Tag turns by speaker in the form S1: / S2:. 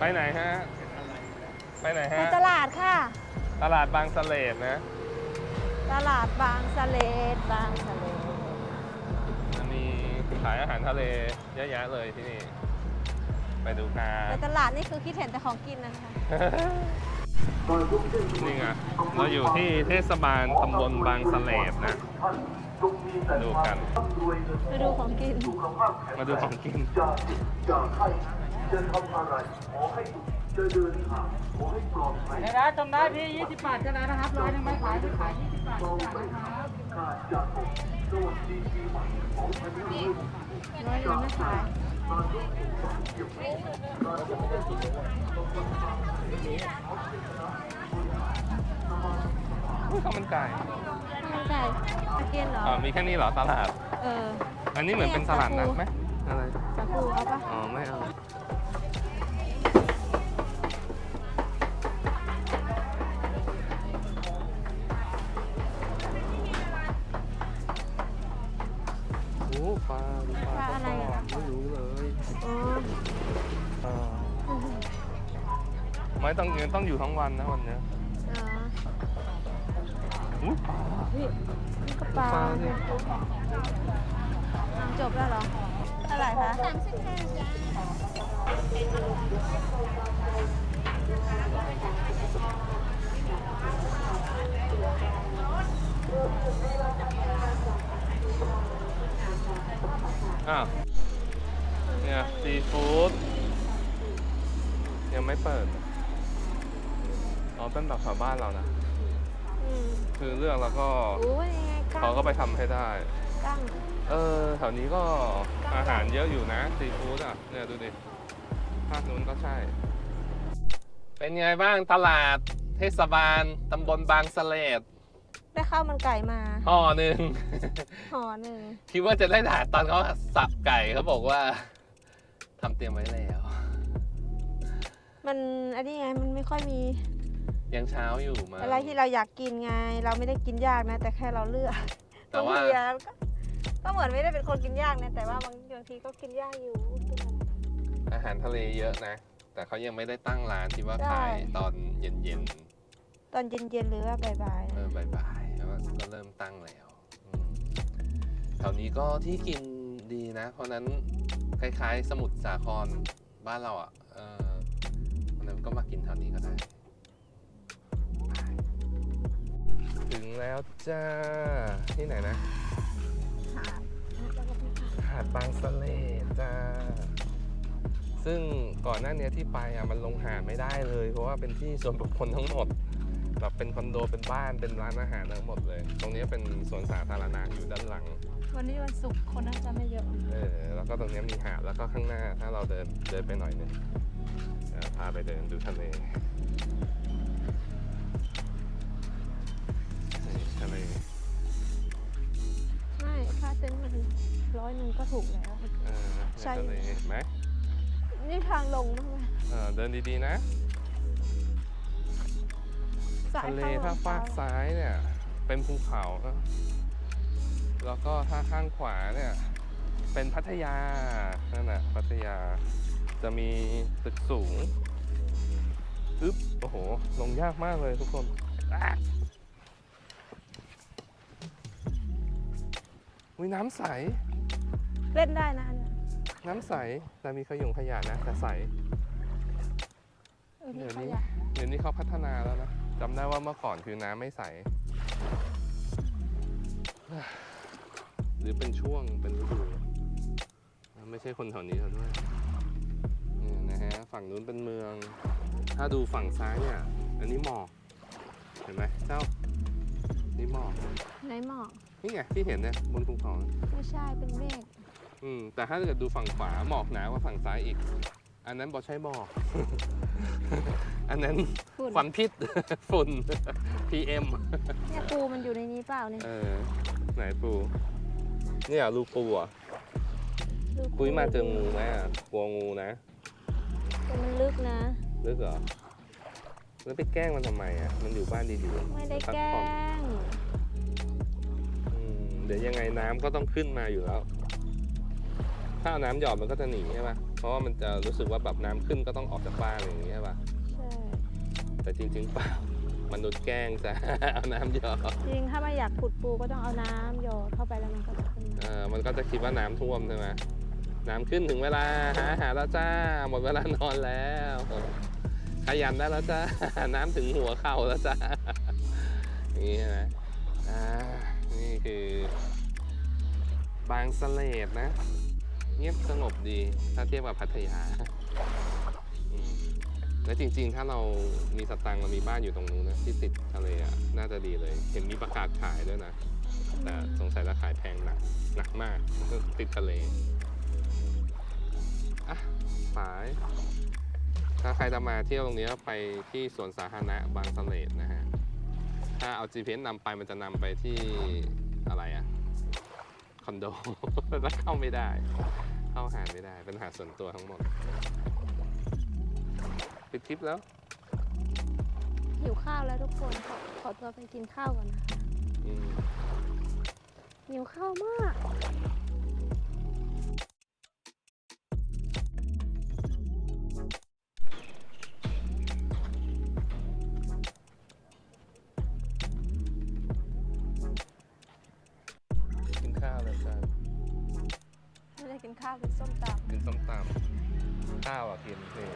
S1: ไปไหนฮะ ไปไหน
S2: ไป
S1: ฮะ
S2: ตลาดค่ะ
S1: ตลาดบางสะเลดนะ
S2: ตลาดบางสะเลดบางสะเลด
S1: มันมีขายอาหารทะเลเยอะแยะเลยที่นี่ ไปดูกั
S2: ไป
S1: น
S2: ตลาดนี่คือคิดเห็นแต่ของกินนะคะ
S1: นี่ไง เราอยู่ที่เทศบาลตำบลบางสะเลดนะ ดูกัน
S2: ไปดูของกิน
S1: มาดูของกิน
S3: จะจะให้ จะทำอะไรขอให้จะเดินทางขอให้ปลอดภัย
S4: ในร้านจำได้พี่ 20 บาทกันแล้วนะครับร้านยังไม่ขายไม่ขาย 20 บาททุกอย่างนะครับ
S3: ข้าจะส่งสวัสดีปีใหม่ของพันธุ์รุ่น
S2: ร้อยเดียวไม่ขาย
S1: อุ้ยข้าวมันไก่
S2: ข้าวมันไก่มากินเหรอ
S1: อ๋อมีแค่นี้เหรอตลาด
S2: เออ
S1: อันนี้เหมือนเป็นตลาดนัดไหมอะไร
S2: สาคูเอาปะ
S1: อ๋อไม่เอา
S2: ไม่
S1: ต้องต้องอยู่ทั้งวันนะวันเนี้ย
S2: อ๋อ
S1: อุ๊ยปลา
S2: นี่นี่ก็ปลา
S1: ปลาเนี่ย
S2: จบแล้วเหรอเท่าไหร่คะสามสิบห้าจ้า
S1: อ้าวเนี่ยซีฟู้ดยังไม่เปิด อ๋อเป็นแบบแถวบ้านเรานะ
S2: อืม
S1: คือเลือกแล้วก็
S2: โอ้ยยังไงกั้ง
S1: เขาก็ไปทำให้ได้
S2: กั้ง
S1: เออแถวนี้ก็อาหารเยอะอยู่นะซีฟู้ดอะ เนี่ยดูดิภาคนู้นก็ใช่ เป็นไงบ้างตลาดเทศบาลตำบลบางสะเลด
S2: ได้ข้าวมันไก่มา
S1: ห่อหนึ่ง
S2: ห่อหนึ่ง
S1: คิดว่าจะได้ถ่ายตอนเขาสับไก่เขาบอกว่าทำเตรียมไว้แล้ว
S2: มันอันนี้ไงมันไม่ค่อยมี
S1: ยังเช้าอยู่มา
S2: อะไรที่เราอยากกินไง เราไม่ได้กินยากนะ แต่แค่เราเลือก
S1: แต่ว่า
S2: บงทีอะก็ก็เหมือนไม่ได้เป็นคนกินยากนะแต่ว่าบางบางทีก็กินยากอยู่กินอะไร
S1: อาหารทะเลเยอะนะ แต่เขายังไม่ได้ตั้งร้านที่ว่า
S2: ใช่
S1: ขายตอนเย็น
S2: ตอนเย็นๆหรือว่าบ่าย
S1: ๆเออบ่ายๆแล้วก็เริ่มตั้งแล้วอืมแถวนี้ก็ที่กินดีนะ เพราะนั้นคล้ายๆ สมุทรสาครบ้านเราอะเออเพราะนั้นก็มากินแถวนี้ก็ได้ แล้วจ้า ที่ไหนนะ
S2: ๆหาด
S1: หาดบางสะเลจ้า ซึ่งก่อนหน้านี้ที่ไปอะมันลงหาดไม่ได้เลย เพราะว่าเป็นที่ส่วนบุคคลทั้งหมดแบบเป็นคอนโดเป็นบ้านเป็นร้านอาหารทั้งหมดเลย ตรงนี้เป็นสวนสาธารณะอยู่ด้านหลัง
S2: วันนี้วันศุกร์คนน่าจะไม่เยอะ
S1: เออแล้วก็ตรงนี้มีหาดแล้วก็ข้างหน้าถ้าเราเดินเดินไปหน่อยหนึงเดี๋ยวพาไปเดินดูทะเล
S2: ร้อยหนึ่งก็ถูกแล้ว
S1: เออ
S2: ใช่
S1: ในทะเลเห็นไหม
S2: นี่ทางลงมั้งไหม
S1: เออเดินดีๆนะ
S2: สาย
S1: ทะเล
S2: ข้
S1: ถ้าฟากซ้ายเนี่ย เป็นภูเขานะแล้วก็ถ้าข้างขวาเนี่ย เป็นพัทยา นั่นน่ะ พัทยาจะมีตึกสูงอึ๊บโอ้โห ลงยากมากเลยทุกคนอะอุ้ยน้ำใส
S2: เล่นได้นะอันเนี้ย
S1: น้ำใสแต่มีขยงขยะนะแต่ใส
S2: เออนี่
S1: เดี๋ยว
S2: ข
S1: นี้
S2: ยะ
S1: เดี๋ยวนี้เขาพัฒนาแล้วนะจำได้ว่าเมื่อก่อนคือน้ำไม่ใส หรือเป็นช่วงเป็นฤดูไม่ใช่คนแถวนี้แล้วด้วยนี่นะฮะฝั่งนู้นเป็นเมือง ถ้าดูฝั่งซ้ายเนี่ย อันนี้หมอกเห็นไหมเจ้า นี่หมอก
S2: ไหนหมอก
S1: นี่ไงที่เห็นเนี่ยบนภูเขา
S2: ไม่ใช่เป็นเมฆ
S1: อืมแต่ถ้าเกิดดูฝั่งขวาหมอกหนากว่าฝั่งซ้ายอีก อันนั้นบอกใช่หมอก อันนั้น
S2: ฝุ่น
S1: ควันพิษ ฝุ่น PM
S2: เนี่ยปูมันอยู่ในนี้เปล่าเนี่ย
S1: เออไหนปูเนี่ยรูปูอะ
S2: ดู
S1: ปุ้ยมาเจองูไหมอะกลัวงูนะ
S2: แต่มันลึกนะ
S1: ลึกเหรอแล้วไปแกล้งมันทำไมอะมันอยู่บ้านดีๆ
S2: ไม่ได้
S1: พั
S2: แกล้
S1: ผ่อน
S2: ง
S1: อืมเดี๋ยวยังไงน้ำก็ต้องขึ้นมาอยู่แล้ว ถ้าเอาน้ำหยอดมันก็จะหนีใช่ปะเพราะว่ามันจะรู้สึกว่าแบบน้ำขึ้นก็ต้องออกจากบ้านอย่างนี้ใช่ป่ะ
S2: ใช่
S1: แต่จริงๆเปล่ามนุษย์แกล้งจะเอาน้ำหยอด
S2: จริงถ้าไม่อยากขุดปูก็ต้องเอาน้ำหยอดเข้าไปแล้วมันก็จะขึ้น
S1: เอ
S2: มา
S1: อมันก็จะคิดว่าน้ำท่วมใช่ไหมน้ำขึ้นถึงเวลาหาอาหารแล้วจ้าหมดเวลานอนแล้วขยันได้แล้วจ้า น้ำถึงหัวเข่าแล้วจ้าอย่างนี้ใช่ไหมอ่านี่คือบางสะเลดนะ เงียบสงบดีถ้าเทียบกับพัทยาอืมและจริง ๆ ถ้าเรามีสตังค์เรามีบ้านอยู่ตรงนู้นนะที่ติดทะเลอะน่าจะดีเลย เห็นมีประกาศขายด้วยนะ แต่สงสัยจะขายแพงหนักหนักมากติดทะเลอะสาย ถ้าใครจะมาเที่ยวตรงนี้ก็ไปที่สวนสาธารณะบางสะเลดนะฮะ ถ้าเอา GPS นำไปมันจะนำไปที่อะไรอะ อนโด แล้วเข้าไม่ได้ เข้าหาไม่ได้เป็นหาดส่วนตัวทั้งหมดปิดทริปแล้ว
S2: หิวข้าวแล้วทุกคน ขอขอตัวไปกินข้าวก่อนนะคะ
S1: อืม
S2: หิวข้าวมาก
S1: กิ
S2: ข้าวกินส้มตำ
S1: กินส้มตำข้าวอะกินนี่